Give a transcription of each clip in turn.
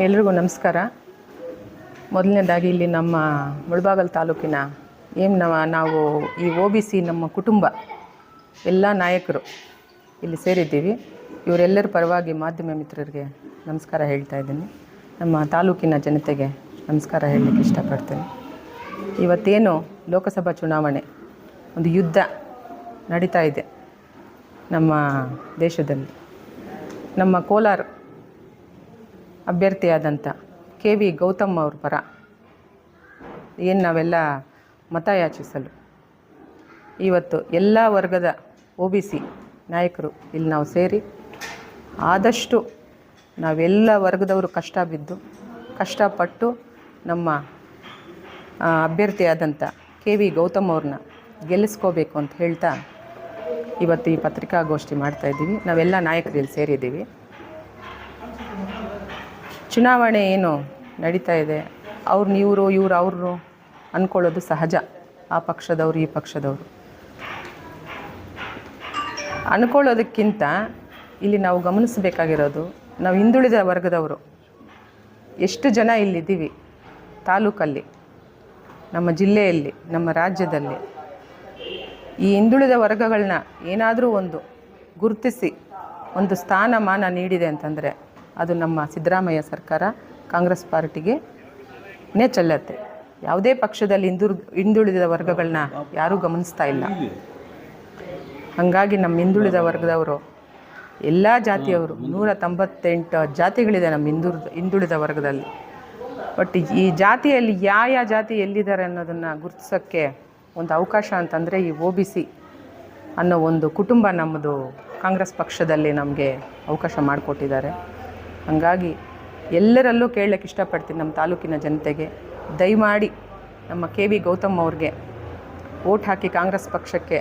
ಎಲ್ರಿಗೂ ನಮಸ್ಕಾರ. ಮೊದಲನೇದಾಗಿ ಇಲ್ಲಿ ನಮ್ಮ ಮುಳಬಾಗಲ್ ತಾಲೂಕಿನ ಏನು ನಾವು ನಾವು ಈ ಒ ಬಿ ಸಿ ನಮ್ಮ ಕುಟುಂಬ, ಎಲ್ಲ ನಾಯಕರು ಇಲ್ಲಿ ಸೇರಿದ್ದೀವಿ. ಇವರೆಲ್ಲರ ಪರವಾಗಿ ಮಾಧ್ಯಮ ಮಿತ್ರರಿಗೆ ನಮಸ್ಕಾರ ಹೇಳ್ತಾ ಇದ್ದೀನಿ. ನಮ್ಮ ತಾಲೂಕಿನ ಜನತೆಗೆ ನಮಸ್ಕಾರ ಹೇಳಲಿಕ್ಕೆ ಇಷ್ಟಪಡ್ತೇನೆ. ಇವತ್ತೇನು ಲೋಕಸಭಾ ಚುನಾವಣೆ, ಒಂದು ಯುದ್ಧ ನಡೀತಾ ಇದೆ ನಮ್ಮ ದೇಶದಲ್ಲಿ. ನಮ್ಮ ಕೋಲಾರ ಅಭ್ಯರ್ಥಿಯಾದಂಥ ಕೆ ವಿ ಗೌತಮ್ ಅವ್ರ ಪರ ಏನು ನಾವೆಲ್ಲ ಮತ ಯಾಚಿಸಲು. ಇವತ್ತು ಎಲ್ಲ ವರ್ಗದ ಒ ಬಿ ಸಿ ನಾಯಕರು ಇಲ್ಲಿ ನಾವು ಸೇರಿ ಆದಷ್ಟು ನಾವೆಲ್ಲ ವರ್ಗದವರು ಕಷ್ಟ ಬಿದ್ದು ಕಷ್ಟಪಟ್ಟು ನಮ್ಮ ಅಭ್ಯರ್ಥಿಯಾದಂಥ ಕೆ ವಿ ಗೌತಮ್ ಅವ್ರನ್ನ ಗೆಲ್ಲಿಸ್ಕೋಬೇಕು ಅಂತ ಹೇಳ್ತಾ ಇವತ್ತು ಈ ಪತ್ರಿಕಾಗೋಷ್ಠಿ ಮಾಡ್ತಾಯಿದ್ದೀವಿ ನಾವೆಲ್ಲ ನಾಯಕರು ಇಲ್ಲಿ ಸೇರಿದ್ದೀವಿ. ಚುನಾವಣೆ ಏನು ನಡೀತಾ ಇದೆ, ಅವ್ರು ಇವರು ಇವ್ರು ಅವರು ಅಂದ್ಕೊಳ್ಳೋದು ಸಹಜ, ಆ ಪಕ್ಷದವರು, ಈ ಪಕ್ಷದವರು. ಅಂದ್ಕೊಳ್ಳೋದಕ್ಕಿಂತ ಇಲ್ಲಿ ನಾವು ಗಮನಿಸಬೇಕಾಗಿರೋದು, ನಾವು ಹಿಂದುಳಿದ ವರ್ಗದವರು, ಎಷ್ಟು ಜನ ಇಲ್ಲಿದ್ದೀವಿ, ತಾಲೂಕಲ್ಲಿ, ನಮ್ಮ ಜಿಲ್ಲೆಯಲ್ಲಿ, ನಮ್ಮ ರಾಜ್ಯದಲ್ಲಿ. ಈ ಹಿಂದುಳಿದ ವರ್ಗಗಳನ್ನ ಏನಾದರೂ ಒಂದು ಗುರುತಿಸಿ, ಒಂದು ಸ್ಥಾನಮಾನ ನೀಡಿದೆ ಅಂತಂದರೆ ಅದು ನಮ್ಮ ಸಿದ್ದರಾಮಯ್ಯ ಸರ್ಕಾರ, ಕಾಂಗ್ರೆಸ್ ಪಾರ್ಟಿಗೆ ನೇ ಚೆಲ್ಲತ್ತೆ. ಯಾವುದೇ ಪಕ್ಷದಲ್ಲಿ ಹಿಂದುರ್, ಹಿಂದುಳಿದ ವರ್ಗಗಳನ್ನ ಯಾರೂ ಗಮನಿಸ್ತಾ ಇಲ್ಲ. ಹಾಗಾಗಿ ನಮ್ಮ ಹಿಂದುಳಿದ ವರ್ಗದವರು, ಎಲ್ಲ ಜಾತಿಯವರು, ನೂರ ತೊಂಬತ್ತೆಂಟು ಜಾತಿಗಳಿದೆ ನಮ್ಮ ಹಿಂದುರ್, ಹಿಂದುಳಿದ ವರ್ಗದಲ್ಲಿ. ಬಟ್ ಈ ಜಾತಿಯಲ್ಲಿ ಯಾವ ಯಾವ ಜಾತಿ ಎಲ್ಲಿದ್ದಾರೆ ಅನ್ನೋದನ್ನು ಗುರುತಿಸೋಕ್ಕೆ ಒಂದು ಅವಕಾಶ ಅಂತಂದರೆ ಈ ಓ ಬಿ ಸಿ ಅನ್ನೋ ಒಂದು ಕುಟುಂಬ ನಮ್ಮದು ಕಾಂಗ್ರೆಸ್ ಪಕ್ಷದಲ್ಲಿ ನಮಗೆ ಅವಕಾಶ ಮಾಡಿಕೊಟ್ಟಿದ್ದಾರೆ. ಹಾಗಾಗಿ ಎಲ್ಲರಲ್ಲೂ ಕೇಳಲಿಕ್ಕೆ ಇಷ್ಟಪಡ್ತೀನಿ ನಮ್ಮ ತಾಲೂಕಿನ ಜನತೆಗೆ. ದಯಮಾಡಿ ನಮ್ಮ ಕೆ ವಿ ಗೌತಮ್ ಅವ್ರಿಗೆ ಓಟ್ ಹಾಕಿ ಕಾಂಗ್ರೆಸ್ ಪಕ್ಷಕ್ಕೆ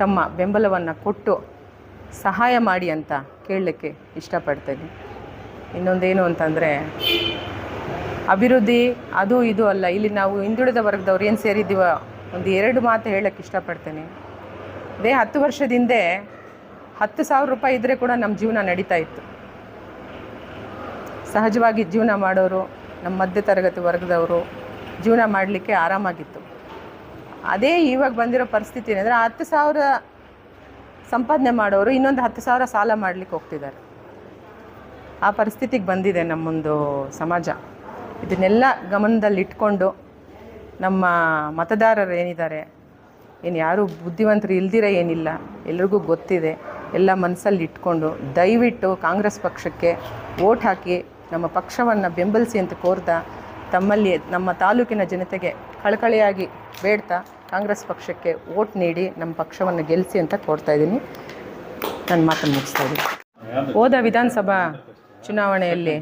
ತಮ್ಮ ಬೆಂಬಲವನ್ನು ಕೊಟ್ಟು ಸಹಾಯ ಮಾಡಿ ಅಂತ ಕೇಳಲಿಕ್ಕೆ ಇಷ್ಟಪಡ್ತೇನೆ. ಇನ್ನೊಂದೇನು ಅಂತಂದರೆ, ಅಭಿವೃದ್ಧಿ ಅದು ಇದು ಅಲ್ಲ, ಇಲ್ಲಿ ನಾವು ಹಿಂದುಳಿದ ವರ್ಗದವ್ರು ಏನು ಸೇರಿದ್ದೀವೋ ಒಂದು ಎರಡು ಮಾತು ಹೇಳಕ್ಕೆ ಇಷ್ಟಪಡ್ತೇನೆ. ಅದೇ ಹತ್ತು ವರ್ಷದಿಂದೆ ಹತ್ತು ಸಾವಿರ ರೂಪಾಯಿ ಇದ್ದರೆ ಕೂಡ ನಮ್ಮ ಜೀವನ ನಡೀತಾ ಇತ್ತು. ಸಹಜವಾಗಿ ಜೀವನ ಮಾಡೋರು, ನಮ್ಮ ಮಧ್ಯ ತರಗತಿ ವರ್ಗದವರು ಜೀವನ ಮಾಡಲಿಕ್ಕೆ ಆರಾಮಾಗಿತ್ತು. ಅದೇ ಇವಾಗ ಬಂದಿರೋ ಪರಿಸ್ಥಿತಿ ಏನಂದರೆ ಹತ್ತು ಸಾವಿರ ಸಂಪಾದನೆ ಮಾಡೋರು ಇನ್ನೊಂದು ಹತ್ತು ಸಾವಿರ ಸಾಲ ಮಾಡಲಿಕ್ಕೆ ಹೋಗ್ತಿದ್ದಾರೆ. ಆ ಪರಿಸ್ಥಿತಿಗೆ ಬಂದಿದೆ ನಮ್ಮೊಂದು ಸಮಾಜ. ಇದನ್ನೆಲ್ಲ ಗಮನದಲ್ಲಿಟ್ಕೊಂಡು ನಮ್ಮ ಮತದಾರರು ಏನಿದ್ದಾರೆ ಏನು ಯಾರೂ ಬುದ್ಧಿವಂತರು ಇಲ್ದಿರ ಏನಿಲ್ಲ, ಎಲ್ರಿಗೂ ಗೊತ್ತಿದೆ, ಎಲ್ಲ ಮನಸ್ಸಲ್ಲಿ ಇಟ್ಕೊಂಡು ದಯವಿಟ್ಟು ಕಾಂಗ್ರೆಸ್ ಪಕ್ಷಕ್ಕೆ ಓಟ್ ಹಾಕಿ ನಮ್ಮ ಪಕ್ಷವನ್ನು ಬೆಂಬಲಿಸಿ ಅಂತ ಕೋರ್ತಾ ತಮ್ಮಲ್ಲಿ ನಮ್ಮ ತಾಲೂಕಿನ ಜನತೆಗೆ ಕಳಕಳಿಯಾಗಿ ಬೇಡ್ತಾ ಕಾಂಗ್ರೆಸ್ ಪಕ್ಷಕ್ಕೆ ಓಟ್ ನೀಡಿ ನಮ್ಮ ಪಕ್ಷವನ್ನು ಗೆಲ್ಲಿಸಿ ಅಂತ ಕೋರ್ತಾ ಇದ್ದೀನಿ. ನನ್ನ ಮಾತನ್ನು ಮುಗಿಸ್ತಾ ಇದ್ದೀನಿ. ಹೋದ ವಿಧಾನಸಭಾ ಚುನಾವಣೆಯಲ್ಲಿ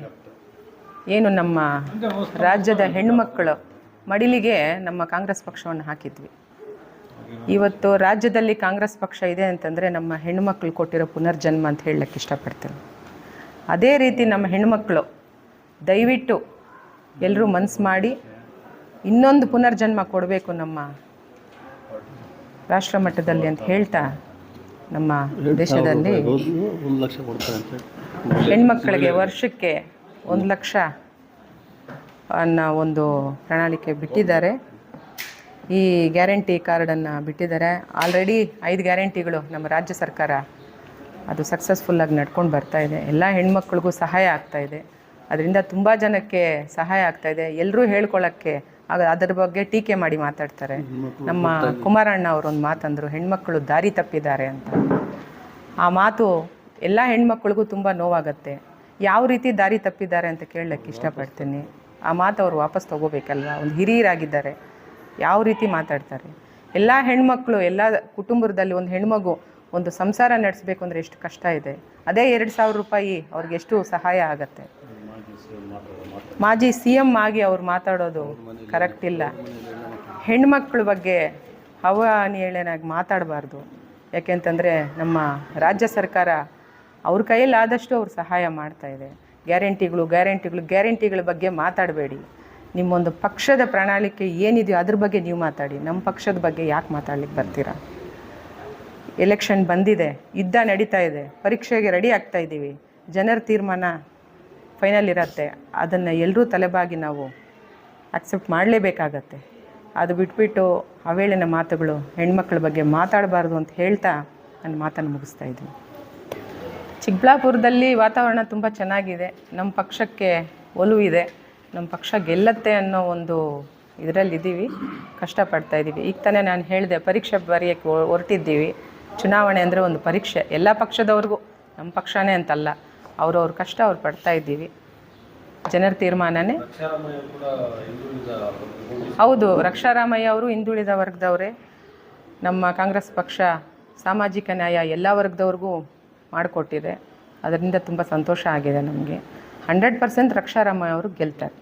ಏನು ನಮ್ಮ ರಾಜ್ಯದ ಹೆಣ್ಣುಮಕ್ಕಳು ಮಡಿಲಿಗೆ ನಮ್ಮ ಕಾಂಗ್ರೆಸ್ ಪಕ್ಷವನ್ನು ಹಾಕಿದ್ವಿ. ಇವತ್ತು ರಾಜ್ಯದಲ್ಲಿ ಕಾಂಗ್ರೆಸ್ ಪಕ್ಷ ಇದೆ ಅಂತಂದರೆ ನಮ್ಮ ಹೆಣ್ಣುಮಕ್ಕಳು ಕೊಟ್ಟಿರೋ ಪುನರ್ಜನ್ಮ ಅಂತ ಹೇಳಕ್ಕೆ ಇಷ್ಟಪಡ್ತೇನೆ. ಅದೇ ರೀತಿ ನಮ್ಮ ಹೆಣ್ಮಕ್ಳು, ದಯವಿಟ್ಟು ಎಲ್ಲರೂ ಮನಸ್ಸು ಮಾಡಿ ಇನ್ನೊಂದು ಪುನರ್ಜನ್ಮ ಕೊಡಬೇಕು ನಮ್ಮ ರಾಷ್ಟ್ರ ಮಟ್ಟದಲ್ಲಿ ಅಂತ ಹೇಳ್ತಾ ನಮ್ಮ ದೇಶದಲ್ಲಿ ಹೆಣ್ಮಕ್ಳಿಗೆ ವರ್ಷಕ್ಕೆ ಒಂದು ಲಕ್ಷ ಅನ್ನೋ ಒಂದು ಪ್ರಣಾಳಿಕೆ ಬಿಟ್ಟಿದ್ದಾರೆ. ಈ ಗ್ಯಾರಂಟಿ ಕಾರ್ಡನ್ನು ಬಿಟ್ಟಿದ್ದಾರೆ. ಆಲ್ರೆಡಿ ಐದು ಗ್ಯಾರಂಟಿಗಳು ನಮ್ಮ ರಾಜ್ಯ ಸರ್ಕಾರ ಅದು ಸಕ್ಸಸ್ಫುಲ್ಲಾಗಿ ನಡ್ಕೊಂಡು ಬರ್ತಾ ಇದೆ. ಎಲ್ಲ ಹೆಣ್ಮಕ್ಳಿಗೂ ಸಹಾಯ ಆಗ್ತಾ ಇದೆ. ಅದರಿಂದ ತುಂಬ ಜನಕ್ಕೆ ಸಹಾಯ ಆಗ್ತಾ ಇದೆ. ಎಲ್ಲರೂ ಹೇಳ್ಕೊಳ್ಳೋಕ್ಕೆ ಆಗ ಅದರ ಬಗ್ಗೆ ಟೀಕೆ ಮಾಡಿ ಮಾತಾಡ್ತಾರೆ. ನಮ್ಮ ಕುಮಾರಣ್ಣ ಅವರು ಒಂದು ಮಾತಂದರು ಹೆಣ್ಮಕ್ಳು ದಾರಿ ತಪ್ಪಿದ್ದಾರೆ ಅಂತ. ಆ ಮಾತು ಎಲ್ಲ ಹೆಣ್ಮಕ್ಳಿಗೂ ತುಂಬ ನೋವಾಗತ್ತೆ. ಯಾವ ರೀತಿ ದಾರಿ ತಪ್ಪಿದ್ದಾರೆ ಅಂತ ಕೇಳಲಿಕ್ಕೆ ಇಷ್ಟಪಡ್ತೀನಿ. ಆ ಮಾತು ಅವ್ರು ವಾಪಸ್ ತೊಗೋಬೇಕಲ್ವ? ಒಂದು ಹಿರಿಯರಾಗಿದ್ದಾರೆ. ಯಾವ ರೀತಿ ಮಾತಾಡ್ತಾರೆ? ಎಲ್ಲ ಹೆಣ್ಮಕ್ಳು ಎಲ್ಲ ಕುಟುಂಬದಲ್ಲಿ ಒಂದು ಹೆಣ್ಮಗು ಒಂದು ಸಂಸಾರ ನಡೆಸಬೇಕು ಅಂದರೆ ಎಷ್ಟು ಕಷ್ಟ ಇದೆ. ಅದೇ ಎರಡು ಸಾವಿರ ರೂಪಾಯಿ ಅವ್ರಿಗೆ ಎಷ್ಟು ಸಹಾಯ ಆಗತ್ತೆ. ಮಾಜಿ ಸಿ ಎಂ ಆಗಿ ಅವ್ರು ಮಾತಾಡೋದು ಕರೆಕ್ಟ್ ಇಲ್ಲ. ಹೆಣ್ಮಕ್ಳ ಬಗ್ಗೆ ಹವಾನಿಯಳನಾಗಿ ಮಾತಾಡಬಾರ್ದು. ಯಾಕೆಂತಂದರೆ ನಮ್ಮ ರಾಜ್ಯ ಸರ್ಕಾರ ಅವ್ರ ಕೈಯಲ್ಲಿ ಆದಷ್ಟು ಅವ್ರು ಸಹಾಯ ಮಾಡ್ತಾ ಇದೆ. ಗ್ಯಾರಂಟಿಗಳು ಗ್ಯಾರಂಟಿಗಳು, ಗ್ಯಾರಂಟಿಗಳ ಬಗ್ಗೆ ಮಾತಾಡಬೇಡಿ. ನಿಮ್ಮೊಂದು ಪಕ್ಷದ ಪ್ರಣಾಳಿಕೆ ಏನಿದೆಯೋ ಅದ್ರ ಬಗ್ಗೆ ನೀವು ಮಾತಾಡಿ. ನಮ್ಮ ಪಕ್ಷದ ಬಗ್ಗೆ ಯಾಕೆ ಮಾತಾಡ್ಲಿಕ್ಕೆ ಬರ್ತೀರಾ? ಎಲೆಕ್ಷನ್ ಬಂದಿದೆ, ಯುದ್ಧ ನಡೀತಾ ಇದೆ, ಪರೀಕ್ಷೆಗೆ ರೆಡಿ ಆಗ್ತಾ ಇದ್ದೀವಿ. ಜನರ ತೀರ್ಮಾನ ಫೈನಲ್ ಇರತ್ತೆ. ಅದನ್ನು ಎಲ್ಲರೂ ತಲೆಬಾಗಿ ನಾವು ಅಕ್ಸೆಪ್ಟ್ ಮಾಡಲೇಬೇಕಾಗತ್ತೆ. ಅದು ಬಿಟ್ಬಿಟ್ಟು ಅವೇಳಿನ ಮಾತುಗಳು, ಹೆಣ್ಮಕ್ಳ ಬಗ್ಗೆ ಮಾತಾಡಬಾರ್ದು ಅಂತ ಹೇಳ್ತಾ ನನ್ನ ಮಾತನ್ನು ಮುಗಿಸ್ತಾ ಇದ್ದೀನಿ. ಚಿಕ್ಕಬಳ್ಳಾಪುರದಲ್ಲಿ ವಾತಾವರಣ ತುಂಬ ಚೆನ್ನಾಗಿದೆ. ನಮ್ಮ ಪಕ್ಷಕ್ಕೆ ಒಲುವಿದೆ ನಮ್ಮ ಪಕ್ಷ ಗೆಲ್ಲತ್ತೆ ಅನ್ನೋ ಒಂದು ಇದರಲ್ಲಿ ಇದ್ದೀವಿ ಕಷ್ಟಪಡ್ತಾ ಇದ್ದೀವಿ. ಈಗ ತಾನೇ ನಾನು ಹೇಳಿದೆ, ಪರೀಕ್ಷೆ ಬರೆಯೋಕ್ಕೆ ಹೊರಟಿದ್ದೀವಿ. ಚುನಾವಣೆ ಅಂದರೆ ಒಂದು ಪರೀಕ್ಷೆ. ಎಲ್ಲ ಪಕ್ಷದವ್ರಿಗೂ ನಮ್ಮ ಪಕ್ಷನೇ ಅಂತಲ್ಲ. ಅವ್ರವ್ರ ಕಷ್ಟ ಅವ್ರು ಪಡ್ತಾ ಇದ್ದೀವಿ. ಜನರ ತೀರ್ಮಾನನೇ. ಹೌದು, ರಕ್ಷಾರಾಮಯ್ಯ ಅವರು ಹಿಂದುಳಿದ ವರ್ಗದವರೇ. ನಮ್ಮ ಕಾಂಗ್ರೆಸ್ ಪಕ್ಷ ಸಾಮಾಜಿಕ ನ್ಯಾಯ ಎಲ್ಲ ವರ್ಗದವ್ರಿಗೂ ಮಾಡಿಕೊಟ್ಟಿದೆ. ಅದರಿಂದ ತುಂಬ ಸಂತೋಷ ಆಗಿದೆ ನಮಗೆ. ಹಂಡ್ರೆಡ್ ಪರ್ಸೆಂಟ್ ರಕ್ಷಾರಾಮಯ್ಯ ಅವರು ಗೆಲ್ತಾರೆ.